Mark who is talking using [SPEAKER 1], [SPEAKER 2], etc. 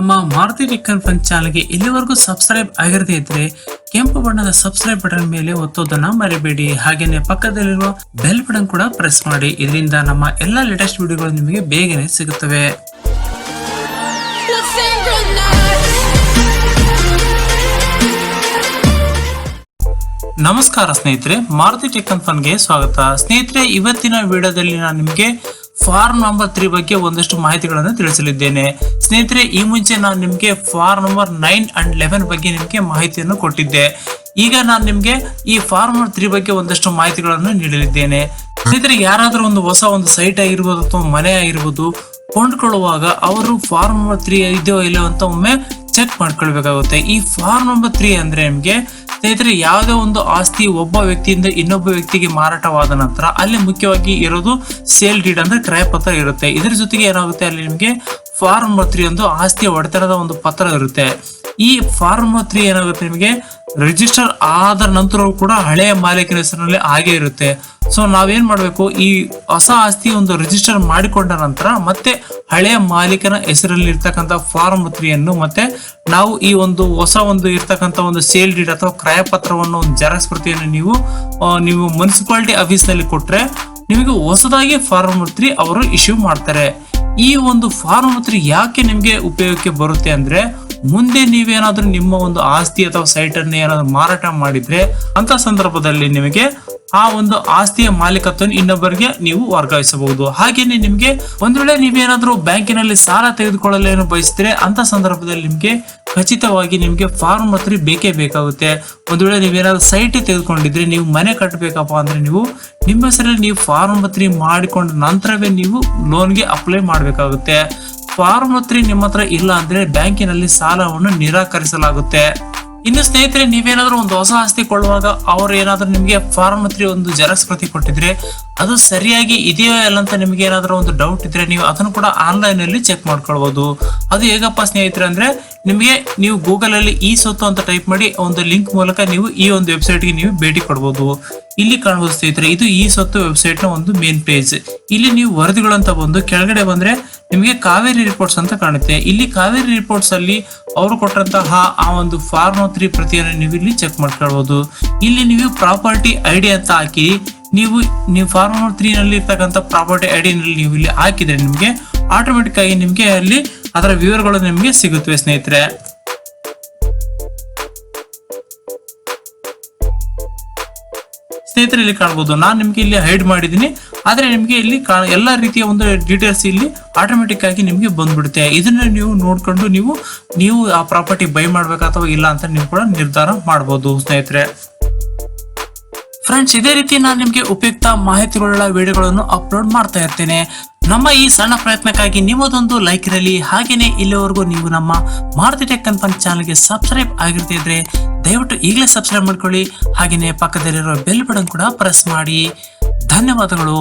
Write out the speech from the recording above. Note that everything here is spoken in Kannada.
[SPEAKER 1] ನಮ್ಮ ಮಾರುತಿ ಟೆಕ್ಕನ್ ಫನ್ ಚಾನಲ್ಗೆ ಇಲ್ಲಿವರೆಗೂ ಸಬ್ಸ್ಕ್ರೈಬ್ ಆಗಿರದೇ ಇದ್ರೆ ಕೆಂಪು ಬಣ್ಣದ ಸಬ್ಸ್ಕ್ರೈಬ್ ಬಟನ್ ಮೇಲೆ ಒತ್ತೋದನ್ನ ಮರಿಬೇಡಿ. ಹಾಗೇನೆ ಪಕ್ಕದಲ್ಲಿರುವ ಬೆಲ್ ಬಟನ್ ಕೂಡ ಪ್ರೆಸ್ ಮಾಡಿ. ಇದರಿಂದ ನಮ್ಮ ಎಲ್ಲಾ ಲೇಟೆಸ್ಟ್ ವಿಡಿಯೋಗಳು ನಿಮಗೆ ಬೇಗನೆ ಸಿಗುತ್ತವೆ. ನಮಸ್ಕಾರ ಸ್ನೇಹಿತರೆ, ಮಾರುತಿ ಟೆಕ್ಕನ್ ಫನ್ಗೆ ಸ್ವಾಗತ. ಸ್ನೇಹಿತರೆ, ಇವತ್ತಿನ ವಿಡಿಯೋದಲ್ಲಿ ನಾನು ನಿಮಗೆ ಫಾರ್ಮ್ ನಂಬರ್ ತ್ರೀ ಬಗ್ಗೆ ಒಂದಷ್ಟು ಮಾಹಿತಿಗಳನ್ನು ತಿಳಿಸಲಿದ್ದೇನೆ. ಸ್ನೇಹಿತರೆ, ಈ ಮುಂಚೆ ನಾನು ನಿಮಗೆ form number nine and eleven ಬಗ್ಗೆ ನಿಮಗೆ ಮಾಹಿತಿಯನ್ನು ಕೊಟ್ಟಿದ್ದೆ. ಈಗ ನಾನು ನಿಮಗೆ ಈ ಫಾರ್ಮ್ ನಂಬರ್ ತ್ರೀ ಬಗ್ಗೆ ಒಂದಷ್ಟು ಮಾಹಿತಿಗಳನ್ನು ನೀಡಲಿದ್ದೇನೆ. ಸ್ನೇಹಿತರೆ, ಯಾರಾದರೂ ಒಂದು ಹೊಸ ಒಂದು ಸೈಟ್ ಆಗಿರ್ಬೋದು ಅಥವಾ ಮನೆ ಆಗಿರ್ಬೋದು ಕೊಂಡ್ಕೊಳ್ಳುವಾಗ ಅವರು ಫಾರ್ಮ್ ನಂಬರ್ ತ್ರೀ ಇದೆಯೋ ಇಲ್ಲೋ ಅಂತ ಒಮ್ಮೆ ಚೆಕ್ ಮಾಡ್ಕೊಳ್ಬೇಕಾಗುತ್ತೆ. ಈ ಫಾರ್ಮ್ ನಂಬರ್ ತ್ರೀ ಅಂದ್ರೆ ನಿಮಗೆ ಸ್ನೇಹಿತರೆ, ಯಾವುದೇ ಒಂದು ಆಸ್ತಿ ಒಬ್ಬ ವ್ಯಕ್ತಿಯಿಂದ ಇನ್ನೊಬ್ಬ ವ್ಯಕ್ತಿಗೆ ಮಾರಾಟವಾದ ನಂತರ ಅಲ್ಲಿ ಮುಖ್ಯವಾಗಿ ಇರೋದು ಸೇಲ್ ಡೀಡ್ ಅಂದ್ರೆ ಕ್ರಯ ಪತ್ರ ಇರುತ್ತೆ. ಇದರ ಜೊತೆಗೆ ಏನಾಗುತ್ತೆ ಅಲ್ಲಿ ನಿಮಗೆ ಫಾರ್ಮ್ ನಂಬರ್ ತ್ರೀ ಒಂದು ಆಸ್ತಿಯ ಒಡೆತನದ ಒಂದು ಪತ್ರ ಇರುತ್ತೆ. ಈ ಫಾರ್ಮ್ ತ್ರೀ ಏನಾಗುತ್ತೆ ನಿಮಗೆ? ರಿಜಿಸ್ಟರ್ ಆದ ನಂತರವೂ ಕೂಡ ಹಳೆಯ ಮಾಲೀಕನ ಹೆಸರಿನಲ್ಲಿ ಹಾಗೆ ಇರುತ್ತೆ. ಸೊ ನಾವೇನ್ ಮಾಡಬೇಕು? ಈ ಹೊಸ ಆಸ್ತಿ ಒಂದು ರಿಜಿಸ್ಟರ್ ಮಾಡಿಕೊಂಡ ನಂತರ ಮತ್ತೆ ಹಳೆಯ ಮಾಲೀಕನ ಹೆಸರಲ್ಲಿ ಇರ್ತಕ್ಕಂಥ ಫಾರ್ಮ್ ತ್ರೀಯನ್ನು ಮತ್ತೆ ನಾವು ಈ ಒಂದು ಹೊಸ ಒಂದು ಇರ್ತಕ್ಕಂಥ ಒಂದು ಸೇಲ್ ಡೀಡ್ ಅಥವಾ ಕ್ರಯ ಪತ್ರವನ್ನು ಒಂದು ಜೆರಾಕ್ಸ್ ಪ್ರತಿಯನ್ನು ನೀವು ನೀವು ಮುನ್ಸಿಪಾಲಿಟಿ ಆಫೀಸ್ನಲ್ಲಿ ಕೊಟ್ರೆ ನಿಮಗೆ ಹೊಸದಾಗಿ ಫಾರ್ಮ್ ತ್ರೀ ಅವರು ಇಶ್ಯೂ ಮಾಡ್ತಾರೆ. ಈ ಒಂದು ಫಾರ್ಮ್ ತ್ರೀ ಯಾಕೆ ನಿಮಗೆ ಉಪಯೋಗಕ್ಕೆ ಬರುತ್ತೆ ಅಂದ್ರೆ ಮುಂದೆ ನೀವೇನಾದ್ರೂ ನಿಮ್ಮ ಒಂದು ಆಸ್ತಿ ಅಥವಾ ಸೈಟ್ ಅನ್ನು ಏನಾದ್ರು ಮಾರಾಟ ಮಾಡಿದ್ರೆ ಅಂತ ಸಂದರ್ಭದಲ್ಲಿ ನಿಮಗೆ ಆ ಒಂದು ಆಸ್ತಿಯ ಮಾಲೀಕತ್ವ ಇನ್ನೊಬ್ಬರಿಗೆ ನೀವು ವರ್ಗಾಯಿಸಬಹುದು. ಹಾಗೇನೆ ನಿಮಗೆ ಒಂದ್ ವೇಳೆ ನೀವೇನಾದ್ರೂ ಬ್ಯಾಂಕಿನಲ್ಲಿ ಸಾಲ ತೆಗೆದುಕೊಳ್ಳಲು ಬಯಸಿದ್ರೆ ಅಂತ ಸಂದರ್ಭದಲ್ಲಿ ನಿಮಗೆ ಖಚಿತವಾಗಿ ನಿಮಗೆ ಫಾರ್ಮ್ ಮಾತ್ರ ಬೇಕೇ ಬೇಕಾಗುತ್ತೆ. ಒಂದ್ ವೇಳೆ ನೀವೇನಾದ್ರೂ ಸೈಟ್ ತೆಗೆದುಕೊಂಡಿದ್ರೆ ನೀವು ಮನೆ ಕಟ್ಟಬೇಕಪ್ಪ ಅಂದ್ರೆ ನೀವು ನಿಮ್ಮ ಹೆಸರಲ್ಲಿ ನೀವು ಫಾರ್ಮ್ ಮಾತ್ರ ಮಾಡಿಕೊಂಡ ನಂತರವೇ ನೀವು ಲೋನ್ಗೆ ಅಪ್ಲೈ ಮಾಡಬೇಕಾಗುತ್ತೆ. ಫಾರ್ಮ್ ತ್ರೀ ನಿಮ್ಮ ಹತ್ರ ಇಲ್ಲ ಅಂದ್ರೆ ಬ್ಯಾಂಕಿನಲ್ಲಿ ಸಾಲವನ್ನು ನಿರಾಕರಿಸಲಾಗುತ್ತೆ. ಇನ್ನು ಸ್ನೇಹಿತರೆ, ನೀವೇನಾದ್ರೂ ಒಂದು ಹೊಸ ಆಸ್ತಿ ಕೊಳ್ಳುವಾಗ ಅವ್ರು ಏನಾದ್ರೂ ನಿಮಗೆ ಫಾರ್ಮ್ ತ್ರೀ ಒಂದು ಜೆರಾಕ್ಸ್ ಪ್ರತಿ ಕೊಟ್ಟಿದ್ರೆ ಅದು ಸರಿಯಾಗಿ ಇದೆಯೋ ಇಲ್ಲ ಅಂತ ನಿಮಗೆ ಏನಾದ್ರೂ ಒಂದು ಡೌಟ್ ಇದ್ರೆ ನೀವು ಅದನ್ನು ಕೂಡ ಆನ್ಲೈನ್ ಅಲ್ಲಿ ಚೆಕ್ ಮಾಡ್ಕೊಳ್ಬಹುದು ಅದು ಹೇಗಪ್ಪ ಸ್ನೇಹಿತರೆ ಅಂದ್ರೆ ನಿಮಗೆ ನೀವು ಗೂಗಲ್ ಅಲ್ಲಿ ಈ ಸೊತ್ತು ಅಂತ ಟೈಪ್ ಮಾಡಿ ಒಂದು ಲಿಂಕ್ ಮೂಲಕ ನೀವು ಈ ಒಂದು ವೆಬ್ಸೈಟ್ಗೆ ನೀವು ಭೇಟಿ ಕೊಡಬಹುದು ಇಲ್ಲಿ ಕಾಣಬಹುದು ಸ್ನೇಹಿತರೆ, ಇದು ಈ ಸೊತ್ತು ವೆಬ್ಸೈಟ್ನ ಒಂದು ಮೇನ್ ಪೇಜ್. ಇಲ್ಲಿ ನೀವು ವರದಿಗಳು ಅಂತ ಬಂದು ಕೆಳಗಡೆ ಬಂದ್ರೆ ನಿಮಗೆ ಕಾವೇರಿ ರಿಪೋರ್ಟ್ಸ್ ಅಂತ ಕಾಣುತ್ತೆ. ಇಲ್ಲಿ ಕಾವೇರಿ ರಿಪೋರ್ಟ್ಸ್ ಅಲ್ಲಿ ಅವರು ಕೊಟ್ಟಂತಹ ಆ ಒಂದು ಫಾರ್ಮ್ ತ್ರೀ ಪ್ರತಿಯನ್ನು ನೀವು ಇಲ್ಲಿ ಚೆಕ್ ಮಾಡ್ಕೊಳ್ಬಹುದು ಇಲ್ಲಿ ನೀವು ಪ್ರಾಪರ್ಟಿ ಐಡಿ ಅಂತ ಹಾಕಿ, ನೀವು ನೀವು ಫಾರ್ಮ್ ತ್ರೀ ನಲ್ಲಿ ಇರ್ತಕ್ಕಂಥ ಪ್ರಾಪರ್ಟಿ ಐಡಿ ನಲ್ಲಿ ನೀವು ಇಲ್ಲಿ ಹಾಕಿದ್ರೆ ನಿಮಗೆ ಆಟೋಮೆಟಿಕ್ ಆಗಿ ನಿಮಗೆ ಅಲ್ಲಿ ಅದರ ವಿವರಗಳು ನಿಮಗೆ ಸಿಗುತ್ತವೆ ಸ್ನೇಹಿತರೆ. ಸ್ನೇಹಿತರೆ ಇಲ್ಲಿ ಕಾಣಬಹುದು ನಾನು ನಿಮ್ಗೆ ಇಲ್ಲಿ ಹೈಡ್ ಮಾಡಿದ್ದೀನಿ. ಆದ್ರೆ ನಿಮ್ಗೆ ಇಲ್ಲಿ ಎಲ್ಲಾ ರೀತಿಯ ಒಂದು ಡೀಟೇಲ್ಸ್ ಇಲ್ಲಿ ಆಟೋಮೆಟಿಕ್ ಆಗಿ ನಿಮ್ಗೆ ಬಂದ್ಬಿಡುತ್ತೆ. ಇದನ್ನ ನೀವು ನೋಡ್ಕೊಂಡು ನೀವು ನೀವು ಆ ಪ್ರಾಪರ್ಟಿ ಬೈ ಮಾಡ್ಬೇಕಾ ಅಥವಾ ಇಲ್ಲ ಅಂತ ನೀವು ಕೂಡ ನಿರ್ಧಾರ ಮಾಡಬಹುದು ಸ್ನೇಹಿತರೆ. ಫ್ರೆಂಡ್ಸ್ ಇದೇ ರೀತಿ ನಾನು ನಿಮಗೆ ಉಪಯುಕ್ತ ಮಾಹಿತಿಗಳುಳ್ಳ ವಿಡಿಯೋಗಳನ್ನು ಅಪ್ಲೋಡ್ ಮಾಡ್ತಾ ಇರ್ತೇನೆ. ನಮ್ಮ ಈ ಸಣ್ಣ ಪ್ರಯತ್ನಕ್ಕಾಗಿ ನಿಮ್ಮದೊಂದು ಲೈಕ್ ಇರಲಿ. ಹಾಗೇನೆ ಇಲ್ಲಿವರೆಗೂ ನೀವು ನಮ್ಮ ಮಾರುತಿ ಟೆಕ್ ಕನ್ಫನ್ ಚಾನಲ್ಗೆ ಸಬ್ಸ್ಕ್ರೈಬ್ ಆಗಿರ್ತಿದ್ರೆ ದಯವಿಟ್ಟು ಈಗಲೇ ಸಬ್ಸ್ಕ್ರೈಬ್ ಮಾಡ್ಕೊಳ್ಳಿ. ಹಾಗೇನೆ ಪಕ್ಕದಲ್ಲಿರೋ ಬೆಲ್ ಬಟನ್ ಕೂಡ ಪ್ರೆಸ್ ಮಾಡಿ. ಧನ್ಯವಾದಗಳು.